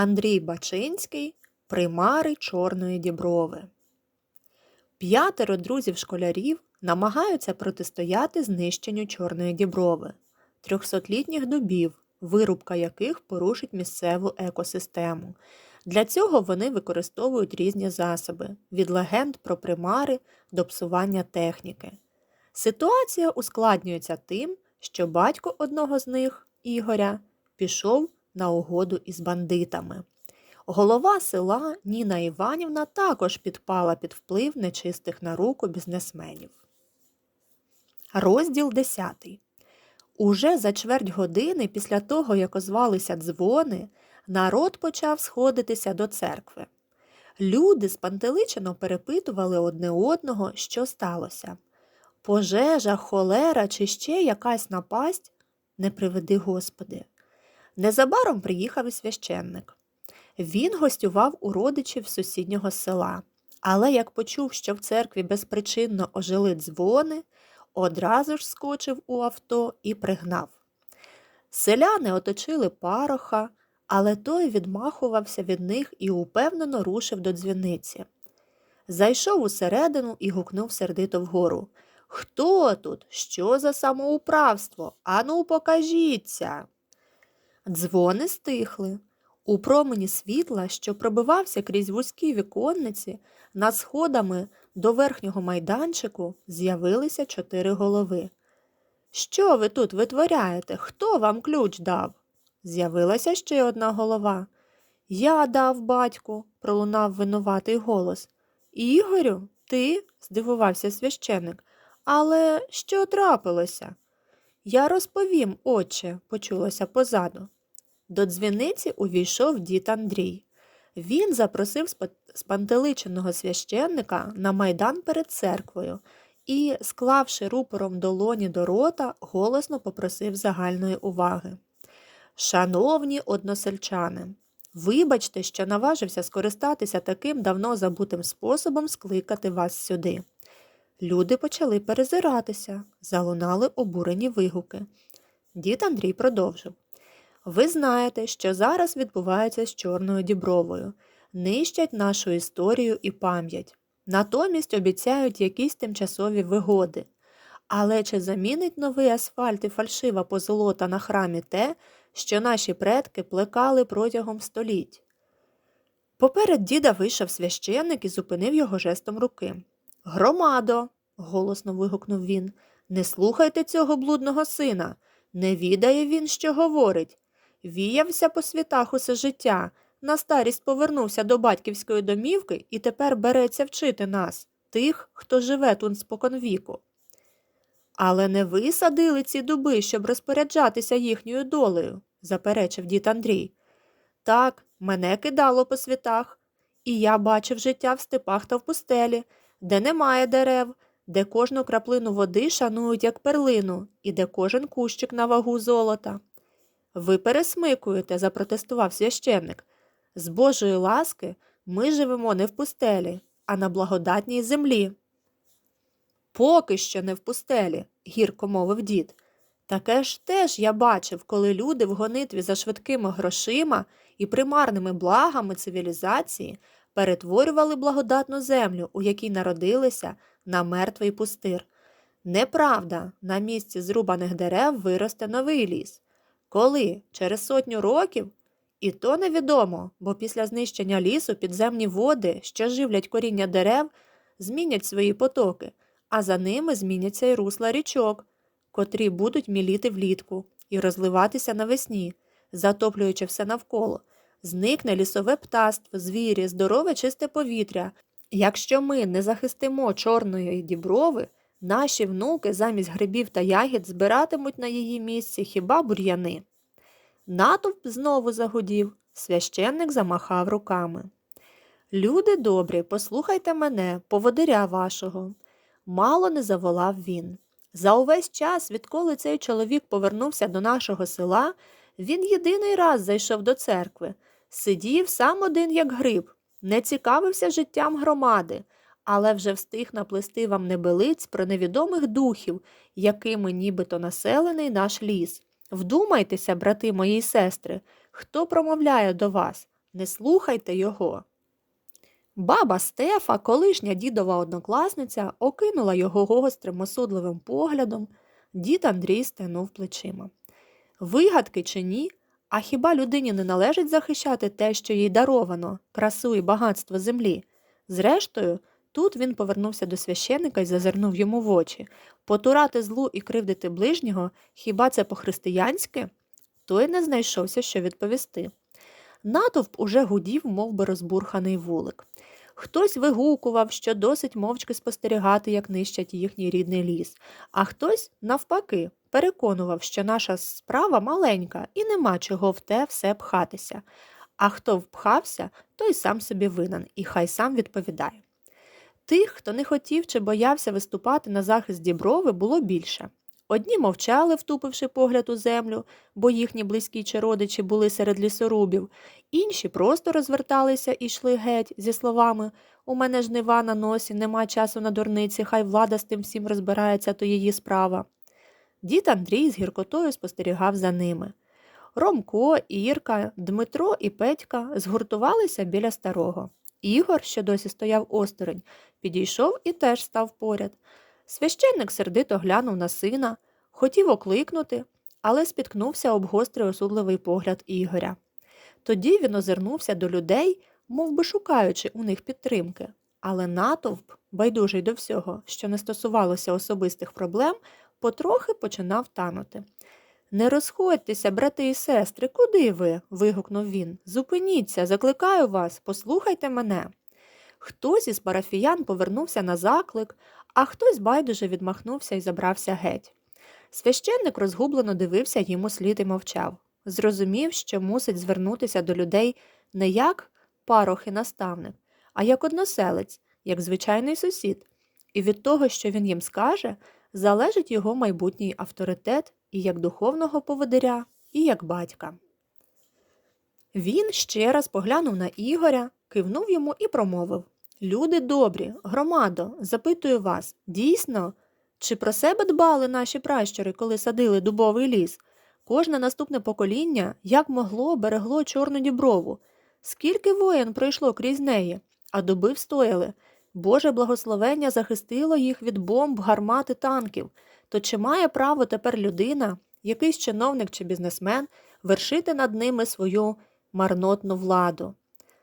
Андрій Бачинський Примари Чорної Діброви. П'ятеро друзів-школярів намагаються протистояти знищенню Чорної Діброви, трьохсотлітніх дубів, вирубка яких порушить місцеву екосистему. Для цього вони використовують різні засоби від легенд про примари до псування техніки. Ситуація ускладнюється тим, що батько одного з них, Ігоря, пішов на угоду із бандитами. Голова села Ніна Іванівна також підпала під вплив нечистих на руку бізнесменів. Розділ 10. Уже за чверть години після того, як озвалися дзвони, народ почав сходитися до церкви. Люди спантеличено перепитували одне одного, що сталося. Пожежа, холера чи ще якась напасть не приведи Господи. Незабаром приїхав і священник. Він гостював у родичів сусіднього села, але як почув, що в церкві безпричинно ожили дзвони, одразу ж скочив у авто і пригнав. Селяни оточили пароха, але той відмахувався від них і упевнено рушив до дзвіниці. Зайшов усередину і гукнув сердито вгору. Хто тут? Що за самоуправство? Ану, покажіться. Дзвони стихли. У промені світла, що пробивався крізь вузькі віконниці, над сходами до верхнього майданчику з'явилися чотири голови. Що ви тут витворяєте? Хто вам ключ дав? З'явилася ще одна голова. Я дав, батьку, пролунав винуватий голос. Ігорю, ти? здивувався священик. Але що трапилося? Я розповім, отче, почулося позаду. До дзвіниці увійшов дід Андрій. Він запросив спантеличеного священника на майдан перед церквою і, склавши рупором долоні до рота, голосно попросив загальної уваги. Шановні односельчани, вибачте, що наважився скористатися таким давно забутим способом скликати вас сюди. Люди почали перезиратися, залунали обурені вигуки. Дід Андрій продовжив. Ви знаєте, що зараз відбувається з Чорною Дібровою. Нищать нашу історію і пам'ять. Натомість обіцяють якісь тимчасові вигоди. Але чи замінить новий асфальт і фальшива позолота на храмі те, що наші предки плекали протягом століть? Поперед діда вийшов священник і зупинив його жестом руки. Громадо, голосно вигукнув він, не слухайте цього блудного сина. Не відає він, що говорить. Віявся по світах усе життя, на старість повернувся до батьківської домівки і тепер береться вчити нас, тих, хто живе тут споконвіку. Але не ви садили ці дуби, щоб розпоряджатися їхньою долею, заперечив дід Андрій. Так, мене кидало по світах, і я бачив життя в степах та в пустелі, де немає дерев, де кожну краплину води шанують як перлину, і де кожен кущик на вагу золота. Ви пересмикуєте, запротестував священник. З Божої ласки ми живемо не в пустелі, а на благодатній землі. Поки що не в пустелі, гірко мовив дід. Таке ж теж я бачив, коли люди в гонитві за швидкими грошима і примарними благами цивілізації перетворювали благодатну землю, у якій народилися, на мертвий пустир. Неправда, на місці зрубаних дерев виросте новий ліс. Коли? Через сотню років? І то невідомо, бо після знищення лісу підземні води, що живлять коріння дерев, змінять свої потоки, а за ними зміняться й русла річок, котрі будуть міліти влітку і розливатися навесні, затоплюючи все навколо. Зникне лісове птаство, звірі, здорове чисте повітря. Якщо ми не захистимо чорної діброви, наші внуки замість грибів та ягід збиратимуть на її місці хіба бур'яни. Натовп знову загудів, священник замахав руками. Люди добрі, послухайте мене, поводиря вашого. Мало не заволав він. За увесь час, відколи цей чоловік повернувся до нашого села, він єдиний раз зайшов до церкви, сидів сам один, як гриб, не цікавився життям громади, але вже встиг наплести вам небелиць про невідомих духів, якими нібито населений наш ліс. Вдумайтеся, брати мої й сестри, хто промовляє до вас, не слухайте його. Баба Стефа, колишня дідова однокласниця, окинула його гострим осудливим поглядом. Дід Андрій стенув плечима. Вигадки чи ні? А хіба людині не належить захищати те, що їй даровано, красу і багатство землі? Зрештою, тут він повернувся до священика і зазирнув йому в очі. Потурати злу і кривдити ближнього, хіба це по-християнськи? Той не знайшовся, що відповісти. Натовп уже гудів, мов би розбурханий вулик. Хтось вигукував, що досить мовчки спостерігати, як нищать їхній рідний ліс, а хтось, навпаки, переконував, що наша справа маленька і нема чого в те все пхатися. А хто впхався, той сам собі винен і хай сам відповідає. Тих, хто не хотів чи боявся виступати на захист діброви, було більше. Одні мовчали, втупивши погляд у землю, бо їхні близькі чи родичі були серед лісорубів, інші просто розверталися і йшли геть зі словами У мене жнива на носі, нема часу на дурниці, хай влада з тим всім розбирається, то її справа. Дід Андрій з гіркотою спостерігав за ними. Ромко, Ірка, Дмитро і Петька згуртувалися біля старого. Ігор, що досі стояв осторонь, підійшов і теж став поряд. Священник сердито глянув на сина, хотів окликнути, але спіткнувся об гострий осудливий погляд Ігоря. Тоді він озирнувся до людей, мов би шукаючи у них підтримки, але натовп, байдужий до всього, що не стосувалося особистих проблем, потрохи починав танути. Не розходьтеся, брати і сестри, куди ви? вигукнув він. Зупиніться, закликаю вас, послухайте мене. Хтось із парафіян повернувся на заклик, а хтось байдуже відмахнувся і забрався геть. Священник розгублено дивився їм у слід і мовчав. Зрозумів, що мусить звернутися до людей не як парох і наставник, а як односелець, як звичайний сусід, і від того, що він їм скаже, залежить його майбутній авторитет і як духовного поводиря, і як батька. Він ще раз поглянув на Ігоря, кивнув йому і промовив Люди добрі, громадо, запитую вас, дійсно, чи про себе дбали наші пращури, коли садили дубовий ліс? Кожне наступне покоління, як могло, берегло чорну діброву. Скільки воєн пройшло крізь неї, а доби встояли. Боже благословення захистило їх від бомб, гармат і танків. То чи має право тепер людина, якийсь чиновник чи бізнесмен, вершити над ними свою марнотну владу?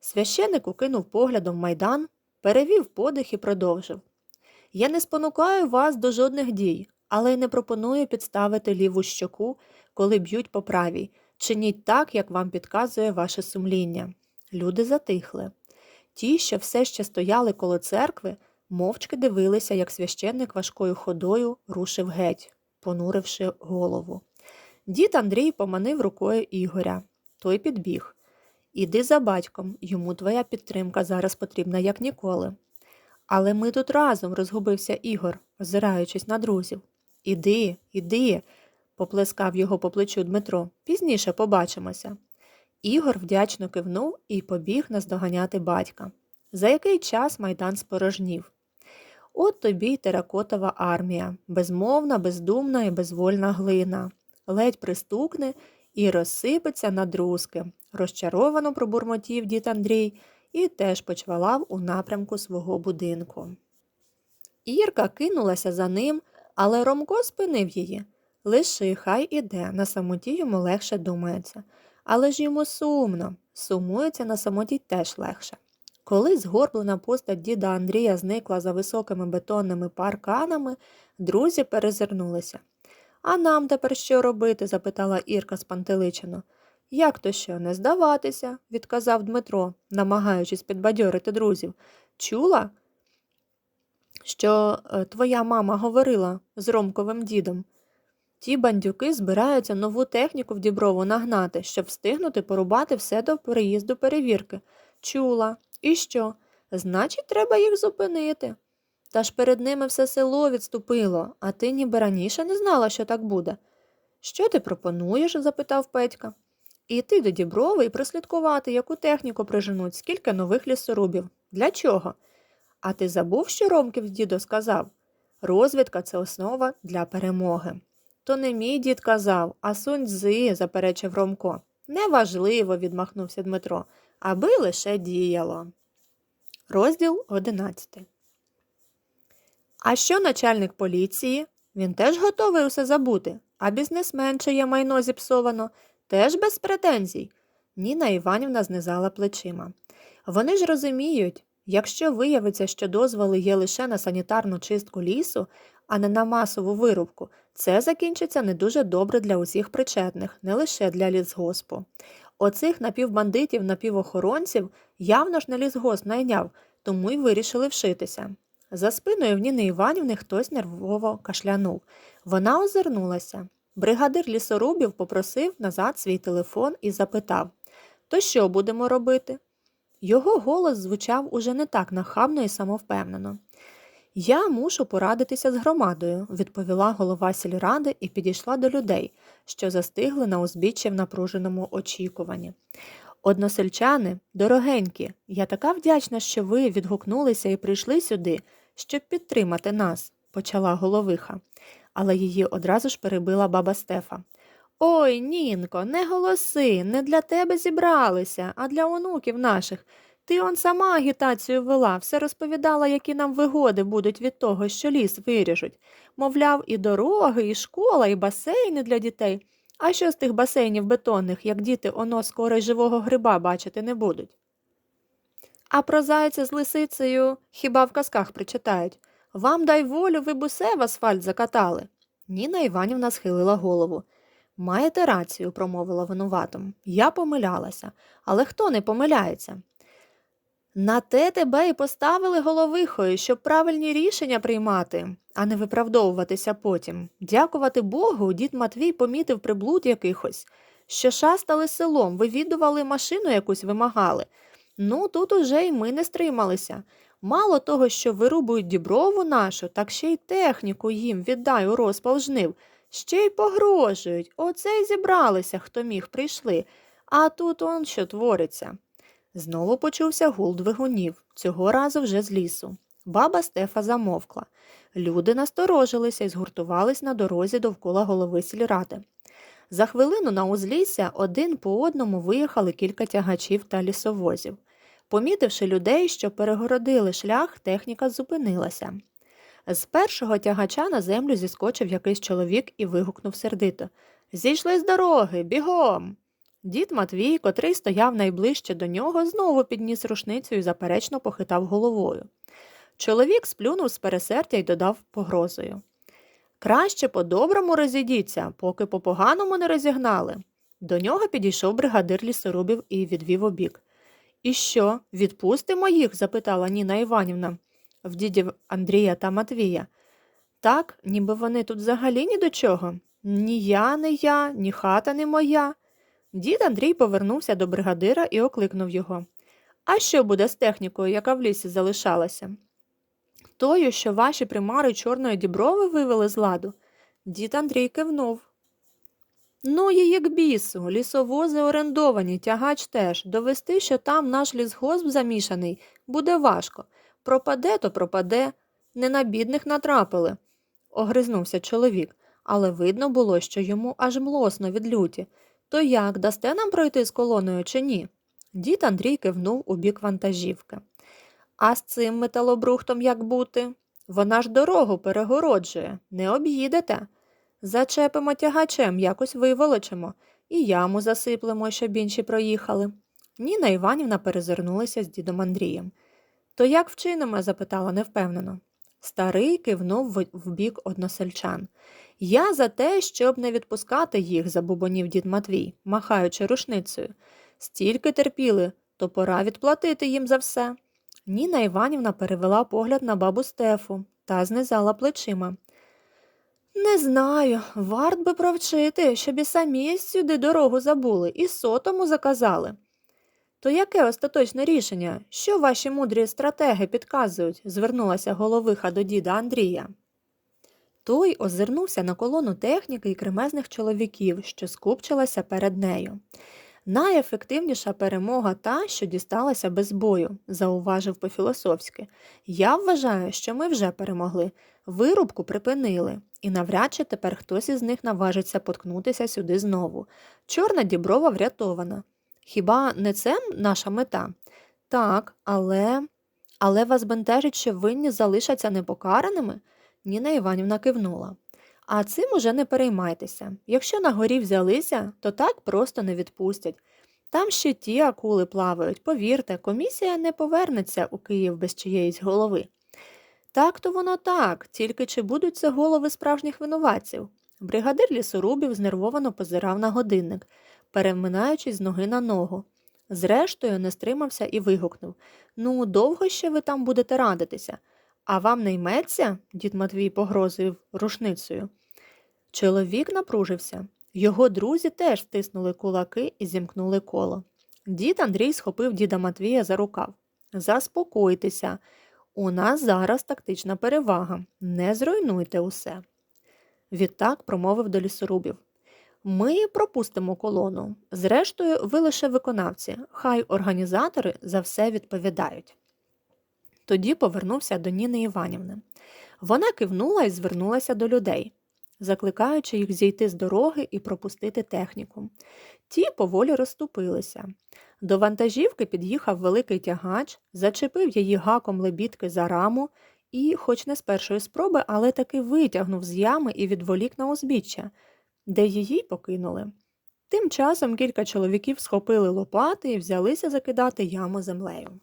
Священик укинув поглядом майдан, перевів подих і продовжив. Я не спонукаю вас до жодних дій, але й не пропоную підставити ліву щоку, коли б'ють по правій. Чиніть так, як вам підказує ваше сумління. Люди затихли. Ті, що все ще стояли коло церкви, мовчки дивилися, як священник важкою ходою рушив геть, понуривши голову. Дід Андрій поманив рукою Ігоря. Той підбіг. Іди за батьком, йому твоя підтримка зараз потрібна, як ніколи. Але ми тут разом, розгубився Ігор, озираючись на друзів. Іди, іди, поплескав його по плечу Дмитро. Пізніше побачимося. Ігор вдячно кивнув і побіг наздоганяти батька. За який час майдан спорожнів. От тобі й теракотова армія, безмовна, бездумна і безвольна глина, ледь пристукне і розсипеться на друзки, розчаровано пробурмотів дід Андрій і теж почвалав у напрямку свого будинку. Ірка кинулася за ним, але Ромко спинив її. Лиши, хай іде, на самоті йому легше думається. Але ж йому сумно, сумується на самоті теж легше. Коли згорблена постать діда Андрія зникла за високими бетонними парканами, друзі перезирнулися. А нам тепер що робити? запитала Ірка спантеличено. Як то що, не здаватися, відказав Дмитро, намагаючись підбадьорити друзів. Чула, що е, твоя мама говорила з Ромковим дідом. Ті бандюки збираються нову техніку в діброву нагнати, щоб встигнути порубати все до переїзду перевірки. Чула. І що? Значить, треба їх зупинити. Та ж перед ними все село відступило, а ти ніби раніше не знала, що так буде. Що ти пропонуєш? запитав Петька. Іти до Діброви і прослідкувати, яку техніку приженуть, скільки нових лісорубів. Для чого? А ти забув, що Ромків дідо сказав? Розвідка це основа для перемоги. То не мій дід казав, а сунь Цзи», – заперечив Ромко. Неважливо, відмахнувся Дмитро, аби лише діяло. Розділ 11. А що начальник поліції? Він теж готовий усе забути, а бізнесмен, чиє майно зіпсовано, теж без претензій. Ніна Іванівна знизала плечима. Вони ж розуміють, якщо виявиться, що дозволи є лише на санітарну чистку лісу, а не на масову вирубку, це закінчиться не дуже добре для усіх причетних, не лише для лісгоспу. Оцих напівбандитів, напівохоронців явно ж не лісгосп найняв, тому й вирішили вшитися. За спиною в Ніни Іванівни хтось нервово кашлянув. Вона озирнулася. Бригадир лісорубів попросив назад свій телефон і запитав То що будемо робити? Його голос звучав уже не так нахабно і самовпевнено. Я мушу порадитися з громадою, відповіла голова сільради і підійшла до людей, що застигли на узбіччі в напруженому очікуванні. Односельчани, дорогенькі, я така вдячна, що ви відгукнулися і прийшли сюди, щоб підтримати нас, почала головиха, але її одразу ж перебила баба Стефа. Ой, Нінко, не голоси, не для тебе зібралися, а для онуків наших. Ти он сама агітацію вела, все розповідала, які нам вигоди будуть від того, що ліс виріжуть. Мовляв, і дороги, і школа, і басейни для дітей. А що з тих басейнів бетонних, як діти оно скоро й живого гриба бачити не будуть? А про зайця з лисицею хіба в казках причитають Вам дай волю, ви б усе в асфальт закатали. Ніна Іванівна схилила голову. Маєте рацію, промовила винуватом. Я помилялася, але хто не помиляється? На те тебе і поставили головихою, щоб правильні рішення приймати, а не виправдовуватися потім. Дякувати Богу, дід Матвій помітив приблуд якихось, що шастали селом, вивідували машину якусь вимагали. Ну, тут уже й ми не стрималися. Мало того, що вирубують діброву нашу, так ще й техніку їм віддай у розпал жнив. Ще й погрожують. Оце й зібралися, хто міг прийшли. А тут он що твориться. Знову почувся гул двигунів, цього разу вже з лісу. Баба Стефа замовкла. Люди насторожилися і згуртувались на дорозі довкола голови сільради. За хвилину на узлісся один по одному виїхали кілька тягачів та лісовозів. Помітивши людей, що перегородили шлях, техніка зупинилася. З першого тягача на землю зіскочив якийсь чоловік і вигукнув сердито Зійшли з дороги, бігом. Дід Матвій, котрий стояв найближче до нього, знову підніс рушницю і заперечно похитав головою. Чоловік сплюнув з пересердя й додав погрозою. Краще по-доброму розійдіться, поки по поганому не розігнали. До нього підійшов бригадир лісорубів і відвів обік. І що, відпустимо їх? запитала Ніна Іванівна в дідів Андрія та Матвія. Так, ніби вони тут взагалі ні до чого. Ні я, не я, ні хата не моя. Дід Андрій повернувся до бригадира і окликнув його. А що буде з технікою, яка в лісі залишалася? Тою, що ваші примари чорної діброви вивели з ладу. Дід Андрій кивнув. Ну, її к бісу, лісовози орендовані, тягач теж. Довести, що там наш лісгосп замішаний, буде важко. Пропаде, то пропаде. Не на бідних натрапили, огризнувся чоловік, але видно було, що йому аж млосно від люті. То як, дасте нам пройти з колоною чи ні? Дід Андрій кивнув у бік вантажівки. А з цим металобрухтом як бути? Вона ж дорогу перегороджує, не об'їдете. Зачепимо тягачем, якось виволочимо, і яму засиплемо, щоб інші проїхали. Ніна Іванівна перезирнулася з дідом Андрієм. То як вчинимо? запитала невпевнено. Старий кивнув в- бік односельчан. Я за те, щоб не відпускати їх, забубонів дід Матвій, махаючи рушницею. Стільки терпіли, то пора відплатити їм за все. Ніна Іванівна перевела погляд на бабу Стефу та знизала плечима. Не знаю, варт би провчити, щоб і самі сюди дорогу забули і сотому заказали. То яке остаточне рішення? Що ваші мудрі стратеги підказують? звернулася головиха до діда Андрія. Той озирнувся на колону техніки і кремезних чоловіків, що скупчилася перед нею. Найефективніша перемога та, що дісталася без бою, зауважив по-філософськи. Я вважаю, що ми вже перемогли. Вирубку припинили, і навряд чи тепер хтось із них наважиться поткнутися сюди знову. Чорна діброва врятована. Хіба не це наша мета? Так, але. Але вас бентежить, що винні залишаться непокараними? Ніна Іванівна кивнула. А цим уже не переймайтеся. Якщо на горі взялися, то так просто не відпустять. Там ще ті акули плавають, повірте, комісія не повернеться у Київ без чиєїсь голови. Так то воно так, тільки чи будуть це голови справжніх винуватців? Бригадир лісорубів знервовано позирав на годинник, переминаючись з ноги на ногу. Зрештою, не стримався і вигукнув Ну, довго ще ви там будете радитися? А вам не йметься? дід Матвій погрозив рушницею. Чоловік напружився. Його друзі теж стиснули кулаки і зімкнули коло. Дід Андрій схопив діда Матвія за рукав. Заспокойтеся, у нас зараз тактична перевага. Не зруйнуйте усе. Відтак промовив до лісорубів. Ми пропустимо колону. Зрештою, ви лише виконавці, хай організатори за все відповідають. Тоді повернувся до Ніни Іванівни. Вона кивнула і звернулася до людей, закликаючи їх зійти з дороги і пропустити техніку. Ті поволі розступилися. До вантажівки під'їхав великий тягач, зачепив її гаком лебідки за раму і, хоч не з першої спроби, але таки витягнув з ями і відволік на узбіччя, де її покинули. Тим часом кілька чоловіків схопили лопати і взялися закидати яму землею.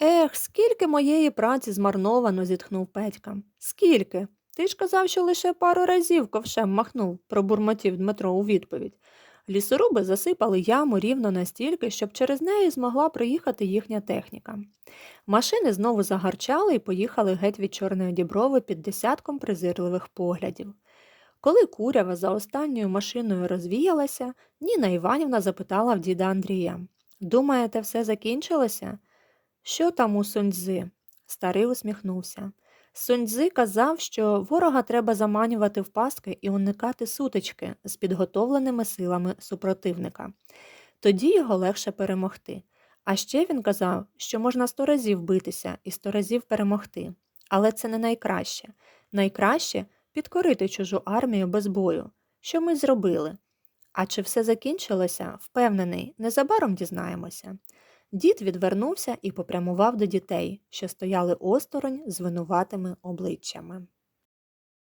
Ех, скільки моєї праці змарновано, зітхнув Петька. Скільки? Ти ж казав, що лише пару разів ковшем махнув, пробурмотів Дмитро у відповідь. Лісоруби засипали яму рівно настільки, щоб через неї змогла проїхати їхня техніка. Машини знову загарчали і поїхали геть від Чорної діброви під десятком презирливих поглядів. Коли курява за останньою машиною розвіялася, Ніна Іванівна запитала в діда Андрія Думаєте, все закінчилося? Що там у Суньцзи?» Старий усміхнувся. Суньцзи казав, що ворога треба заманювати в пастки і уникати сутички з підготовленими силами супротивника. Тоді його легше перемогти. А ще він казав, що можна сто разів битися і сто разів перемогти. Але це не найкраще. Найкраще підкорити чужу армію без бою. Що ми зробили? А чи все закінчилося, впевнений, незабаром дізнаємося. Дід відвернувся і попрямував до дітей, що стояли осторонь з винуватими обличчями.